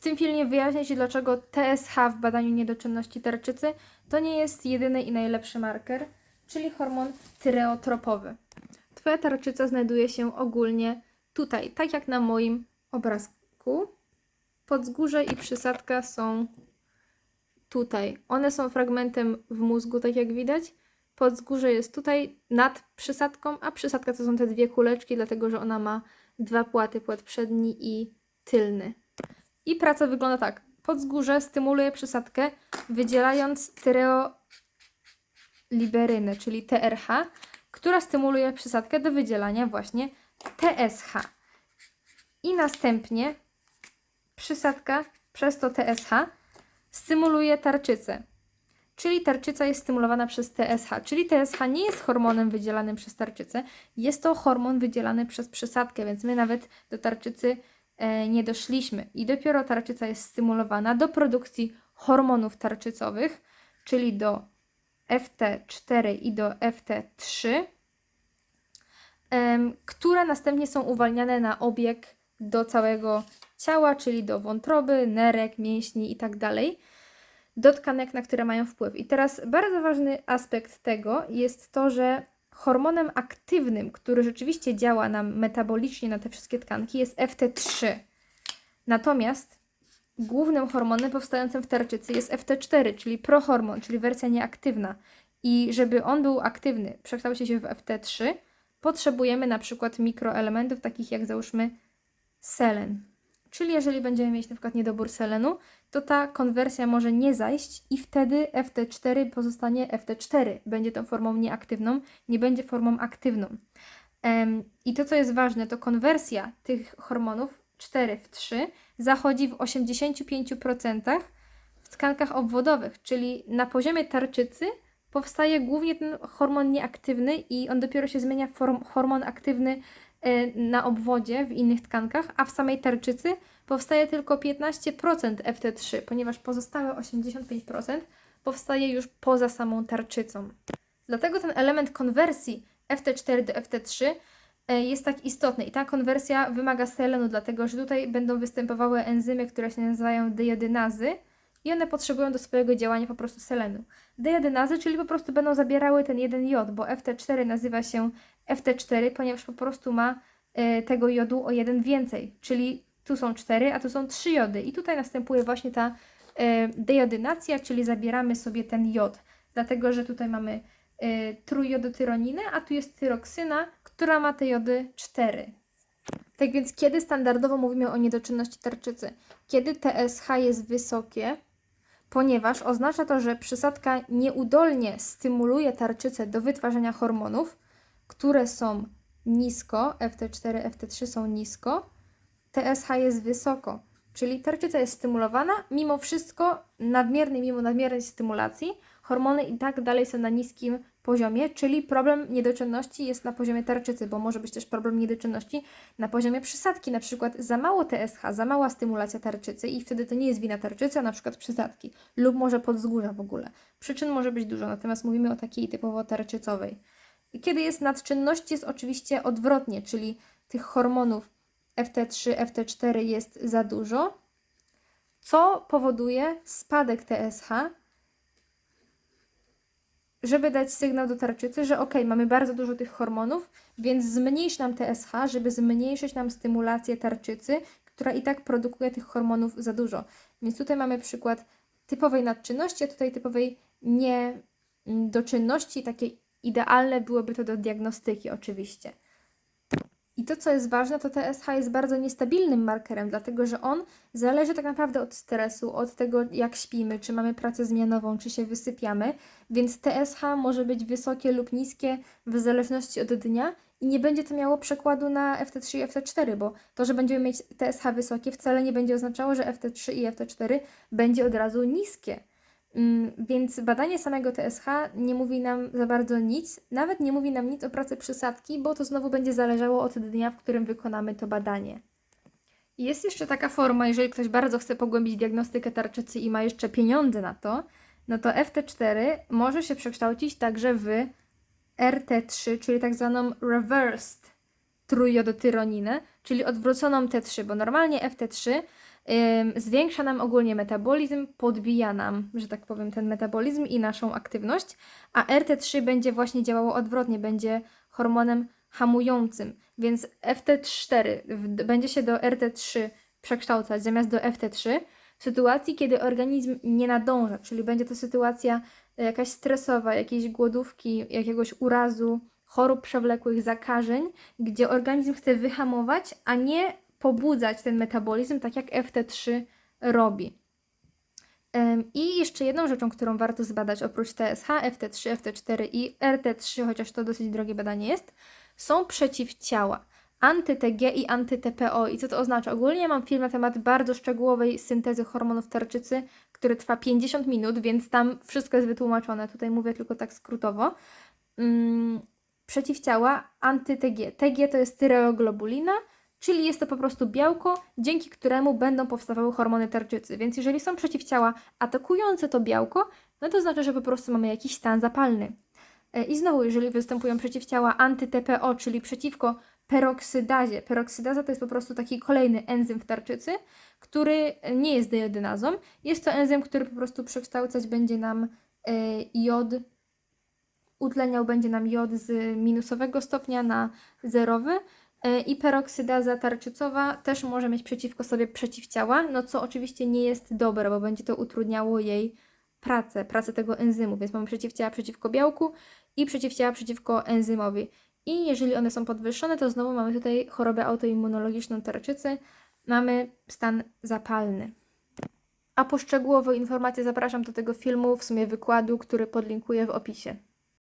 W tym filmie wyjaśnię Ci, dlaczego TSH w badaniu niedoczynności tarczycy to nie jest jedyny i najlepszy marker, czyli hormon tyreotropowy. Twoja tarczyca znajduje się ogólnie tutaj, tak jak na moim obrazku. Podzgórze i przysadka są tutaj. One są fragmentem w mózgu, tak jak widać. Podzgórze jest tutaj nad przysadką, a przysadka to są te dwie kuleczki, dlatego że ona ma dwa płaty, płat przedni i tylny. I praca wygląda tak. Podzgórze stymuluje przysadkę, wydzielając tyreoliberynę, czyli TRH, która stymuluje przysadkę do wydzielania właśnie TSH. I następnie przysadka przez to TSH stymuluje tarczycę. Czyli tarczyca jest stymulowana przez TSH. Czyli TSH nie jest hormonem wydzielanym przez tarczycę, jest to hormon wydzielany przez przysadkę, więc my nawet do tarczycy nie doszliśmy. I dopiero tarczyca jest stymulowana do produkcji hormonów tarczycowych, czyli do FT4 i do FT3, em, które następnie są uwalniane na obieg do całego ciała, czyli do wątroby, nerek, mięśni itd. do tkanek, na które mają wpływ. I teraz bardzo ważny aspekt tego jest to, że hormonem aktywnym, który rzeczywiście działa nam metabolicznie na te wszystkie tkanki, jest FT3. Natomiast głównym hormonem powstającym w tarczycy jest FT4, czyli prohormon, czyli wersja nieaktywna. I żeby on był aktywny, przekształcił się w FT3, potrzebujemy na przykład mikroelementów takich jak załóżmy selen. Czyli jeżeli będziemy mieć na przykład niedobór selenu, to ta konwersja może nie zajść i wtedy FT4 pozostanie FT4. Będzie tą formą nieaktywną, nie będzie formą aktywną. I to, co jest ważne, to konwersja tych hormonów 4 w 3 zachodzi w 85% w tkankach obwodowych, czyli na poziomie tarczycy powstaje głównie ten hormon nieaktywny i on dopiero się zmienia w hormon aktywny na obwodzie w innych tkankach, a w samej tarczycy powstaje tylko 15% FT3, ponieważ pozostałe 85% powstaje już poza samą tarczycą. Dlatego ten element konwersji FT4 do FT3 e, jest tak istotny i ta konwersja wymaga selenu, dlatego że tutaj będą występowały enzymy, które się nazywają dejodynazy i one potrzebują do swojego działania po prostu selenu. Dejodynazy, czyli po prostu będą zabierały ten jeden jod, bo FT4 nazywa się FT4, ponieważ po prostu ma e, tego jodu o jeden więcej, czyli tu są cztery, a tu są trzy jody i tutaj następuje właśnie ta e, dejodynacja, czyli zabieramy sobie ten jod, dlatego że tutaj mamy e, trójjodotyroninę, a tu jest tyroksyna, która ma te jody 4. Tak więc kiedy standardowo mówimy o niedoczynności tarczycy? Kiedy TSH jest wysokie, ponieważ oznacza to, że przysadka nieudolnie stymuluje tarczycę do wytwarzania hormonów, które są nisko, FT4, FT3 są nisko, TSH jest wysoko, czyli tarczyca jest stymulowana, mimo wszystko nadmiernej, mimo nadmiernej stymulacji, hormony i tak dalej są na niskim poziomie, czyli problem niedoczynności jest na poziomie tarczycy, bo może być też problem niedoczynności na poziomie przysadki, na przykład za mało TSH, za mała stymulacja tarczycy i wtedy to nie jest wina tarczycy, a na przykład przysadki lub może podzgórza w ogóle. Przyczyn może być dużo, natomiast mówimy o takiej typowo tarczycowej. Kiedy jest nadczynność, jest oczywiście odwrotnie, czyli tych hormonów FT3, FT4 jest za dużo, co powoduje spadek TSH, żeby dać sygnał do tarczycy, że ok, mamy bardzo dużo tych hormonów, więc zmniejsz nam TSH, żeby zmniejszyć nam stymulację tarczycy, która i tak produkuje tych hormonów za dużo. Więc tutaj mamy przykład typowej nadczynności, a tutaj typowej niedoczynności, takie idealne byłoby to do diagnostyki oczywiście. I to, co jest ważne, to TSH jest bardzo niestabilnym markerem, dlatego że on zależy tak naprawdę od stresu, od tego, jak śpimy, czy mamy pracę zmianową, czy się wysypiamy, więc TSH może być wysokie lub niskie w zależności od dnia i nie będzie to miało przekładu na FT3 i FT4, bo to, że będziemy mieć TSH wysokie, wcale nie będzie oznaczało, że FT3 i FT4 będzie od razu niskie. Mm, Więc badanie samego TSH nie mówi nam za bardzo nic, nawet nie mówi nam nic o pracy przysadki, bo to znowu będzie zależało od dnia, w którym wykonamy to badanie. Jest jeszcze taka forma, jeżeli ktoś bardzo chce pogłębić diagnostykę tarczycy i ma jeszcze pieniądze na to, no to FT4 może się przekształcić także w RT3, czyli tak zwaną reversed trójjodotyroninę, czyli odwróconą T3, bo normalnie FT3 ym, zwiększa nam ogólnie metabolizm, podbija nam, że tak powiem, ten metabolizm i naszą aktywność, a RT3 będzie właśnie działało odwrotnie, będzie hormonem hamującym, więc FT4 w- będzie się do RT3 przekształcać zamiast do FT3 w sytuacji, kiedy organizm nie nadąża, czyli będzie to sytuacja e, jakaś stresowa, jakiejś głodówki, jakiegoś urazu, chorób przewlekłych, zakażeń, gdzie organizm chce wyhamować, a nie pobudzać ten metabolizm, tak jak FT3 robi. I jeszcze jedną rzeczą, którą warto zbadać oprócz TSH, FT3, FT4 i RT3, chociaż to dosyć drogie badanie jest, są przeciwciała anty-TG i anty-TPO. I co to oznacza? Ogólnie mam film na temat bardzo szczegółowej syntezy hormonów tarczycy, który trwa 50 minut, więc tam wszystko jest wytłumaczone. Tutaj mówię tylko tak skrótowo. Mm, przeciwciała anty-TG. TG to jest tyreoglobulina, czyli jest to po prostu białko, dzięki któremu będą powstawały hormony tarczycy. Więc jeżeli są przeciwciała atakujące to białko, no to znaczy, że po prostu mamy jakiś stan zapalny. E, I znowu, jeżeli występują przeciwciała anty-TPO, czyli przeciwko peroksydazie. Peroksydaza to jest po prostu taki kolejny enzym w tarczycy, który nie jest deodynazą. Jest to enzym, który po prostu przekształcać będzie nam e, jod, utleniał będzie nam jod z minusowego stopnia na zerowy. E, I peroksydaza tarczycowa też może mieć przeciwko sobie przeciwciała, no co oczywiście nie jest dobre, bo będzie to utrudniało jej pracę, pracę tego enzymu, więc mamy przeciwciała przeciwko białku i przeciwciała przeciwko enzymowi. I jeżeli one są podwyższone, to znowu mamy tutaj chorobę autoimmunologiczną tarczycy, mamy stan zapalny. A po szczegółowe informacje zapraszam do tego filmu, w sumie wykładu, który podlinkuję w opisie.